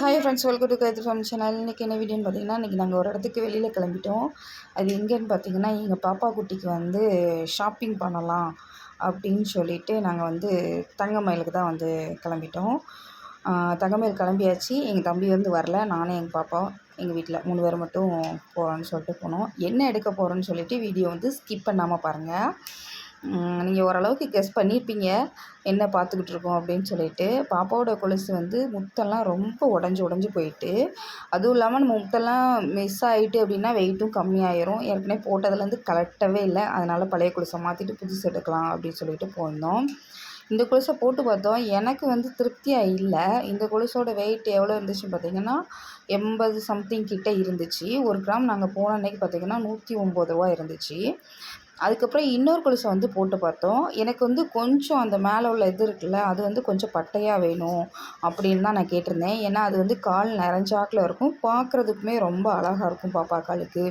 Hi friends welcome to கருத்து family channel இன்றைக்கி என்ன வீடியோன்னு பார்த்தீங்கன்னா இன்றைக்கி நாங்கள் ஒரு இடத்துக்கு வெளியில் கிளம்பிட்டோம். அது எங்கேன்னு பார்த்தீங்கன்னா எங்கள் பாப்பா குட்டிக்கு வந்து ஷாப்பிங் பண்ணலாம் அப்படின்னு சொல்லிட்டு நாங்கள் வந்து தங்கமயிலுக்கு தான் வந்து கிளம்பிட்டோம். தங்கமயில் கிளம்பியாச்சு. எங்கள் தம்பி வந்து வரல. நானும் எங்கள் பாப்பா எங்கள் வீட்டில் மூணு பேர் மட்டும் போகிறோன்னு சொல்லிட்டு போனோம். என்ன எடுக்க போகிறோன்னு சொல்லிட்டு வீடியோ வந்து ஸ்கிப் பண்ணாமல் பாருங்கள் நீங்கள் ஓரளவுக்கு கெஸ் பண்ணியிருப்பீங்க என்ன பார்த்துக்கிட்டு இருக்கோம் அப்படின்னு சொல்லிட்டு. பாப்பாவோட கொலுசு வந்து முத்தெல்லாம் ரொம்ப உடஞ்சி உடஞ்சி போயிட்டு. அதுவும் இல்லாமல் நம்ம முத்தெல்லாம் மிஸ் ஆகிட்டு அப்படின்னா வெயிட்டும் கம்மியாயிரும். ஏற்கனவே போட்டதுலேருந்து கலட்டவே இல்லை. அதனால் பழைய கொலுசை மாற்றிட்டு புதுசு எடுக்கலாம் அப்படின்னு சொல்லிட்டு போயிருந்தோம். இந்த கொலுசை போட்டு பார்த்தோம். எனக்கு வந்து திருப்தியாக இல்லை. இந்த கொலுசோட வெயிட் எவ்வளோ இருந்துச்சுன்னு பார்த்தீங்கன்னா எண்பது சம்திங் கிட்டே இருந்துச்சு. ஒரு கிராம் நாங்கள் போன அன்னைக்கு பார்த்தீங்கன்னா நூற்றி ஒம்பது ரூபா இருந்துச்சு. அதுக்கப்புறம் இன்னொரு கொலுசை வந்து போட்டு பார்த்தோம். எனக்கு வந்து கொஞ்சம் அந்த மேலே உள்ள இது இருக்குல்ல அது வந்து கொஞ்சம் பட்டையாக வேணும் அப்படின்னு தான் நான் கேட்டிருந்தேன். ஏன்னா அது வந்து கால் நிறைஞ்சாக்கில் இருக்கும். பார்க்குறதுக்குமே ரொம்ப அழகாக இருக்கும் பாப்பா காலுக்கு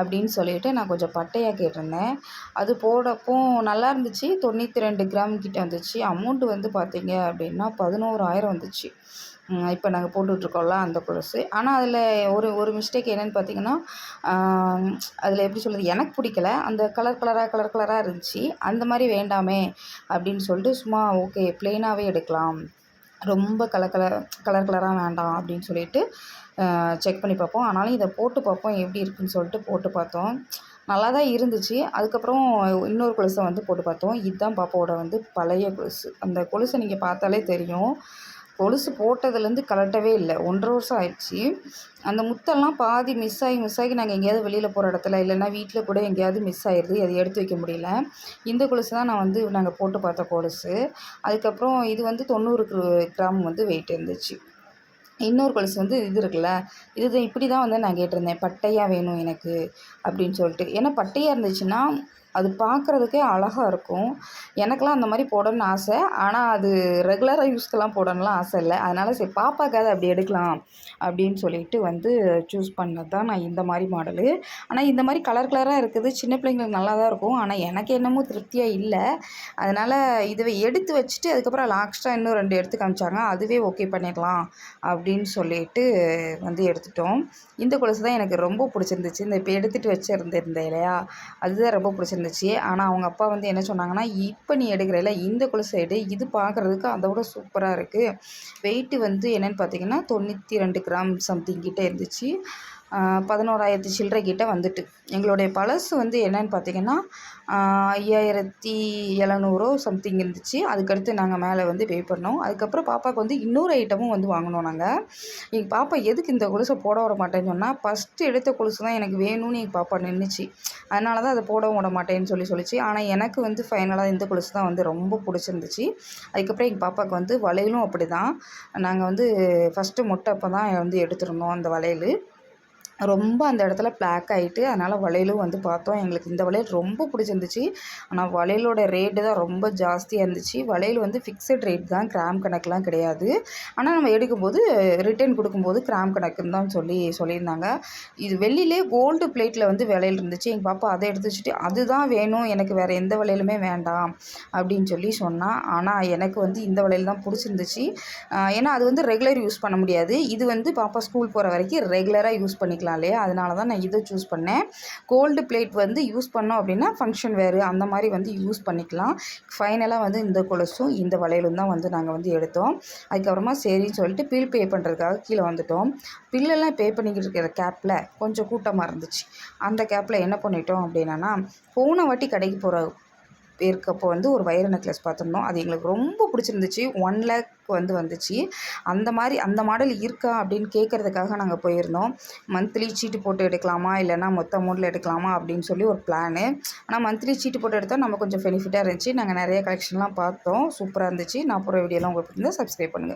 அப்படின்னு சொல்லிட்டு நான் கொஞ்சம் பட்டையாக கேட்டிருந்தேன். அது போடப்போ நல்லா இருந்துச்சு. தொண்ணூற்றி ரெண்டு கிராம் கிட்டே வந்துச்சு. அமௌண்ட்டு வந்து பார்த்தீங்க அப்படின்னா பதினோராயிரம் வந்துச்சு. இப்போ நாங்கள் போட்டுட்ருக்கோம்ல அந்த கொலுசு. ஆனால் அதில் ஒரு ஒரு மிஸ்டேக் என்னென்னு பார்த்தீங்கன்னா அதில் எப்படி சொல்கிறது எனக்கு பிடிக்கல. அந்த கலர் கலராக கலர் கலராக இருந்துச்சு. அந்த மாதிரி வேண்டாமே அப்படின்னு சொல்லிட்டு சும்மா ஓகே ப்ளெயினாகவே எடுக்கலாம். ரொம்ப கலர் கலர் கலர் கலராக வேண்டாம் அப்படின்னு சொல்லிட்டு செக் பண்ணி பார்ப்போம். ஆனாலும் இதை போட்டு பார்ப்போம் எப்படி இருக்குன்னு சொல்லிட்டு போட்டு பார்த்தோம். நல்லா தான் இருந்துச்சு. அதுக்கப்புறம் இன்னொரு கொலுசை வந்து போட்டு பார்த்தோம். இதுதான் பாப்பாவோட வந்து பழைய கொலுசு. அந்த கொலுசை நீங்கள் பார்த்தாலே தெரியும். கொலுசு போட்டதுலேருந்து கலட்டவே இல்லை. ஒன்றரை வருஷம் ஆயிடுச்சு. அந்த முத்தெல்லாம் பாதி மிஸ் ஆகி மிஸ் ஆகி நாங்கள் எங்கேயாவது வெளியில் போகிற இடத்துல இல்லைன்னா வீட்டில் கூட எங்கேயாவது மிஸ் ஆயிடுது. அதை எடுத்து வைக்க முடியல. இந்த கொலுசு தான் நான் வந்து நாங்கள் போட்டு பார்த்த கொலுசு. அதுக்கப்புறம் இது வந்து தொண்ணூறு கிராம் வந்து வெயிட் இருந்துச்சு. இன்னொரு கொலுசு வந்து இது இருக்குல்ல இது இப்படி தான் வந்து நான் கேட்டிருந்தேன். பட்டையாக வேணும் எனக்கு அப்படின்னு சொல்லிட்டு. ஏன்னா பட்டையாக இருந்துச்சுன்னா அது பார்க்குறதுக்கே அழகாக இருக்கும். எனக்கெலாம் அந்த மாதிரி போடணும்னு ஆசை. ஆனால் அது ரெகுலராக யூஸ்க்கெல்லாம் போடணும்லாம் ஆசை இல்லை. அதனால் சரி பாப்பாக்காவது அப்படி எடுக்கலாம் அப்படின்னு சொல்லிட்டு வந்து சூஸ் பண்ணது தான் நான் இந்த மாதிரி மாடலு ஆனால் இந்த மாதிரி கலர் கலராக இருக்குது. சின்ன பிள்ளைங்களுக்கு நல்லா தான் இருக்கும். ஆனால் எனக்கு என்னமோ திருப்தியாக இல்லை. அதனால் இதை எடுத்து வச்சுட்டு அதுக்கப்புறம் லாஸ்ட்டாக இன்னும் ரெண்டு எடுத்து காமிச்சாங்க. அதுவே ஓகே பண்ணிடலாம் அப்படின்னு சொல்லிட்டு வந்து எடுத்துட்டோம். இந்த கொலுசு தான் எனக்கு ரொம்ப பிடிச்சிருந்துச்சு. இந்த இப்போ எடுத்துகிட்டு வச்சுருந்துருந்தேன் இல்லையா? அதுதான் ரொம்ப பிடிச்சிருந்துச்சு. இருந்துச்சு. ஆனால் அவங்க அப்பா வந்து என்ன சொன்னாங்கன்னா இப்போ நீ எடுக்கிறல இந்த கொலுசு எடு இது பார்க்குறதுக்கு அதை விட சூப்பராக இருக்குது வெயிட்டு வந்து என்னென்னு பார்த்தீங்கன்னா தொண்ணூற்றி ரெண்டு கிராம் சம்திங் கிட்டே இருந்துச்சு. பதினோராயிரத்தி சில்லறை கிட்ட வந்துட்டு. எங்களுடைய பழசு வந்து என்னென்னு பார்த்தீங்கன்னா ஐயாயிரத்தி எழுநூறோ சம்திங் இருந்துச்சு. அதுக்கடுத்து நாங்கள் மேலே வந்து பே பண்ணோம். அதுக்கப்புறம் பாப்பாவுக்கு வந்து இன்னொரு ஐட்டமும் வந்து வாங்கினோம் நாங்கள் எங்கள் பாப்பா எதுக்கு இந்த கொலுசை போட விட மாட்டேன்னு சொன்னால் ஃபஸ்ட்டு எடுத்த கொலுசு தான் எனக்கு வேணும்னு எங்கள் பாப்பா நின்றுச்சு அதனால தான் அதை போட விட மாட்டேன்னு சொல்லி சொல்லிச்சு. ஆனால் எனக்கு வந்து ஃபைனலாக இந்த கொலுசு தான் வந்து ரொம்ப பிடிச்சிருந்துச்சு. அதுக்கப்புறம் எங்கள் பாப்பாவுக்கு வந்து வளையலும் அப்படி தான் நாங்கள் வந்து ஃபஸ்ட்டு முட்டை அப்போ தான் வந்து எடுத்துருந்தோம் அந்த வளையல். ரொம்ப அந்த இடத்துல பிளாக் ஆகிட்டு அதனால் வளையலும் வந்து பார்த்தோம். எங்களுக்கு இந்த வளையல் ரொம்ப பிடிச்சிருந்துச்சு. ஆனால் வளையலோட ரேட்டு தான் ரொம்ப ஜாஸ்தியாக இருந்துச்சு. வளையல் வந்து ஃபிக்ஸட் ரேட் தான் கிராம் கணக்கெலாம் கிடையாது. ஆனால் நம்ம எடுக்கும்போது ரிட்டர்ன் கொடுக்கும்போது கிராம் கணக்குன்னு தான் சொல்லி சொல்லியிருந்தாங்க. இது வெள்ளிலே கோல்டு பிளேட்டில் வந்து விலையில் இருந்துச்சு. எங்கள் பாப்பா அதை எடுத்து வச்சுட்டு அதுதான் வேணும். எனக்கு வேறு எந்த வளையலுமே வேண்டாம். அப்படின்னு சொல்லி சொன்னால் ஆனால் எனக்கு வந்து இந்த வளையல் தான் பிடிச்சிருந்துச்சு. ஏன்னா அது வந்து ரெகுலர் யூஸ் பண்ண முடியாது. இது வந்து பாப்பா ஸ்கூல் போகிற வரைக்கும் ரெகுலராக யூஸ் பண்ணிக்கலாம். பண்ணிக்கலாம் இல்லையா அதனால தான் நான் இதை சூஸ் பண்ணேன். கோல்டு பிளேட் வந்து யூஸ் பண்ணோம் அப்படின்னா ஃபங்க்ஷன் வேறு. அந்த மாதிரி வந்து யூஸ் பண்ணிக்கலாம். ஃபைனலாக வந்து இந்த கொலுசும் இந்த வளையலும் தான் வந்து நாங்கள் வந்து எடுத்தோம். அதுக்கப்புறமா சரின்னு சொல்லிட்டு பில் பே பண்ணுறதுக்காக கீழே வந்துட்டோம். பில்லெல்லாம் பே பண்ணிக்கிட்டு இருக்கிற கேப்பில் கொஞ்சம் கூட்டமாக இருந்துச்சு. அந்த கேப்பில் என்ன பண்ணிட்டோம் அப்படின்னா போன வாட்டி கடைக்கு போகிற இருக்கப்போ வந்து ஒரு வைர நெக்லஸ் பார்த்துருந்தோம். அது எங்களுக்கு ரொம்ப பிடிச்சிருந்துச்சு. ஒன் லேக் வந்து வந்துச்சு. அந்த மாதிரி அந்த மாடல் இருக்கா அப்படின்னு கேட்குறதுக்காக நாங்கள் போயிருந்தோம். மந்த்லி சீட்டு போட்டு எடுக்கலாமா? இல்லைனா மொத்த அமௌண்ட்டில் எடுக்கலாமா? அப்படின்னு சொல்லி ஒரு பிளானு ஆனால் மந்த்லி சீட்டு போட்டு எடுத்தால் நம்ம கொஞ்சம் பெனிஃபிட்டாக இருந்துச்சு. நாங்கள் நிறைய கலெக்ஷன்லாம் பார்த்தோம். சூப்பராக இருந்துச்சு. நான் போகிற வீடியோலாம் உங்களுக்கு வந்து சப்ஸ்கிரைப் பண்ணுங்கள்